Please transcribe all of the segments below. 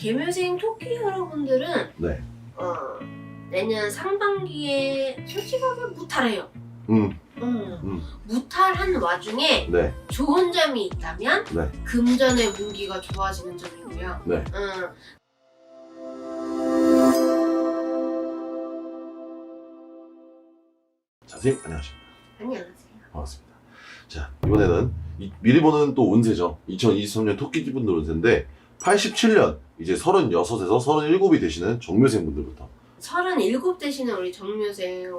개묘생 토끼 여러분들은 네. 어, 내년 상반기에 솔직하게 무탈해요. 음, 음, 음. 무탈한 와중에 네. 좋은 점이 있다면 네. 금전의 운기가 좋아지는 점이고요. 네. 음, 자, 선생님 안녕하십니까. 안녕하세요. 반갑습니다. 자, 이번에는 이- 미리 보는 또 운세죠. 2023년 토끼 분들 운세인데 87년 이제 36에서 37이 되시는 정묘생 분들부터 37 되시는 우리 정묘생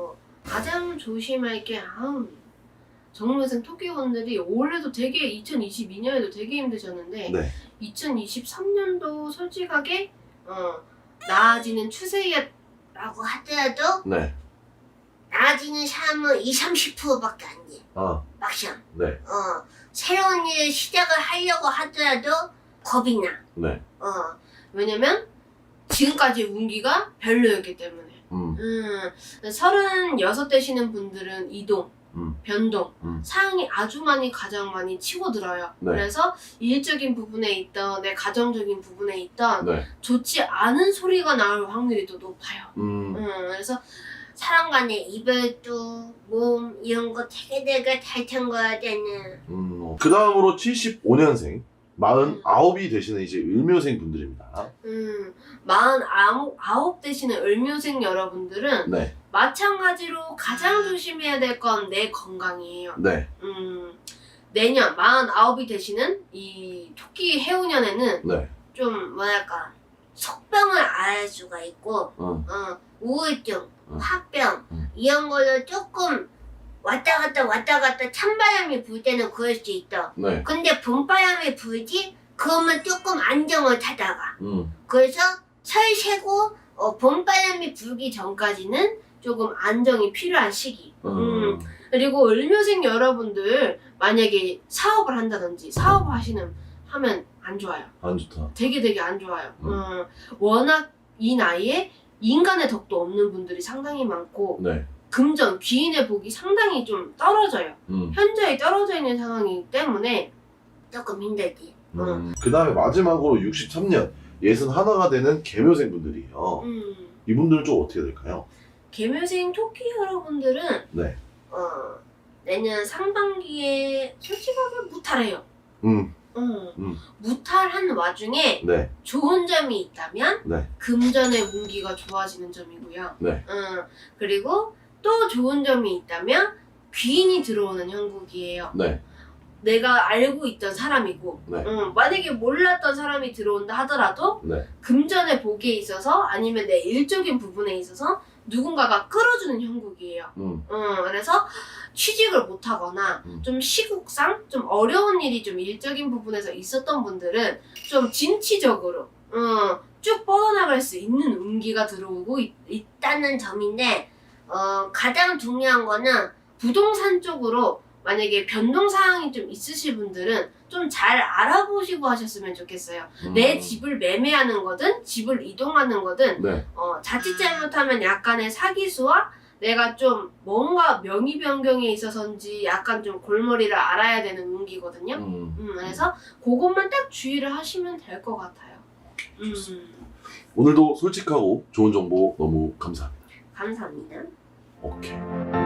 가장 조심할 게 아우 정묘생 토끼분들이 올해도 되게 2022년에도 되게 힘드셨는데 네. 2023년도 솔직하게 어, 나아지는 추세라고 하더라도 네. 나아지는 사람은 20, 30%밖에 안 돼. 아, 막상 네. 어, 새로운 일 시작을 하려고 하더라도 겁이 나. 네. 어, 왜냐면 지금까지 운기가 별로였기 때문에. 음. 음, 36 되시는 분들은 이동, 음. 변동, 음. 상황이 아주 많이 가장 많이 치고 들어요. 네. 그래서 일적인 부분에 있던 내 가정적인 부분에 있던 네. 좋지 않은 소리가 나올 확률이 더 높아요. 음. 음, 그래서 사람 간의 이별도 몸 이런 거 되게 되게 잘 챙겨야 되는 음. 그 다음으로 75년생 49이 되시는 이제 을묘생 분들입니다. 음, 49 되시는 을묘생 여러분들은 네. 마찬가지로 가장 조심해야 될 건 내 건강이에요. 네. 음, 내년 49이 되시는 이 토끼 해운년에는 네. 좀 뭐랄까 속병을 앓을 수가 있고 어. 어, 우울증, 어. 화병 음. 이런 걸로 조금 왔다 갔다 왔다 갔다 찬바람이 불 때는 그럴 수 있다. 네. 근데 봄바람이 불지 그러면 조금 안정을 타다가 음. 그래서 철 새고 어, 봄바람이 불기 전까지는 조금 안정이 필요한 시기. 음. 음. 그리고 을묘생 여러분들 만약에 사업을 한다든지 사업을 하시는 하면 안 좋아요. 안 좋다. 되게 되게 안 좋아요. 음. 음, 워낙 이 나이에 인간의 덕도 없는 분들이 상당히 많고 네. 금전 귀인의 복이 상당히 좀 떨어져요. 음. 현저히 떨어져 있는 상황이기 때문에 조금 힘들지. 어. 음. 그 다음에 마지막으로 63년 61가 되는 개묘생 분들이에요. 음. 이분들은 좀 어떻게 될까요? 개묘생 토끼 여러분들은 네. 어, 내년 상반기에 솔직하게 무탈해요. 음. 음. 음. 무탈한 와중에 네. 좋은 점이 있다면 네. 금전의 운기가 좋아지는 점이고요. 네. 음, 그리고 또 좋은 점이 있다면 귀인이 들어오는 형국이에요. 네. 내가 알고 있던 사람이고 네. 음, 만약에 몰랐던 사람이 들어온다 하더라도 네. 금전의 복에 있어서 아니면 내 일적인 부분에 있어서 누군가가 끌어주는 형국이에요. 음. 음, 그래서 취직을 못하거나 음. 좀 시국상 좀 어려운 일이 좀 일적인 부분에서 있었던 분들은 좀 진취적으로 음, 쭉 뻗어나갈 수 있는 운기가 들어오고 있, 다는 점인데 어, 가장 중요한 거는 부동산 쪽으로 만약에 변동 사항이 좀 있으실 분들은 좀 잘 알아보시고 하셨으면 좋겠어요. 음. 내 집을 매매하는 거든 집을 이동하는 거든 네. 어, 자칫 잘못하면 약간의 사기수와 내가 좀 뭔가 명의 변경에 있어서인지 약간 좀 골머리를 알아야 되는 운기거든요. 음. 음, 그래서 그것만 딱 주의를 하시면 될 것 같아요. 음, 오늘도 솔직하고 좋은 정보 너무 감사합니다. 감사합니다. 오케이.